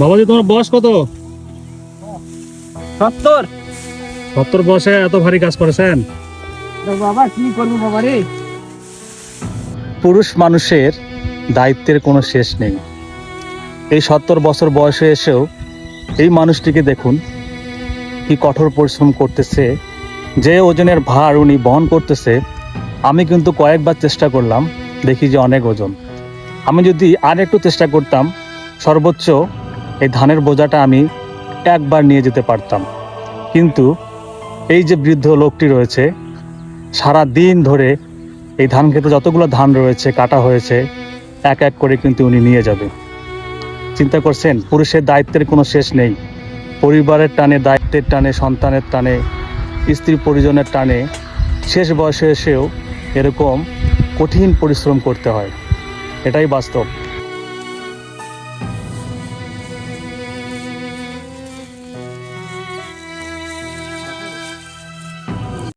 বাবাজি তোমার বয়স কত? সত্তর। সত্তর বয়সে এত ভারী কাজ করেছেন? বাবা কি করব বাবা রে পুরুষ মানুষের দায়িত্বের কোনো শেষ নেই। এই সত্তর বছর বয়সে এসেও এই মানুষটিকে দেখুন কি কঠোর পরিশ্রম করতেছে যে ওজনের ভার উনি বহন করতেছে আমি কিন্তু কয়েকবার চেষ্টা করলাম দেখি যে অনেক ওজন। আমি যদি আর একটু চেষ্টা করতাম সর্বোচ্চ এই ধানের বোঝাটা আমি একবার নিয়ে যেতে পারতাম। কিন্তু এই যে বৃদ্ধ লোকটি রয়েছে সারা দিন ধরে এই ধান খেতে যতগুলো ধান রয়েছে, কাটা হয়েছে, এক এক করে কিন্তু উনি নিয়ে যাবে। চিন্তা করছেন, পুরুষের দায়িত্বের কোনো শেষ নেই। পরিবারের টানে, দায়িত্বের টানে, সন্তানের টানে, স্ত্রী পরিজনের টানে, শেষ বয়সে এসেও এরকম কঠিন পরিশ্রম করতে হয়। এটাই বাস্তব।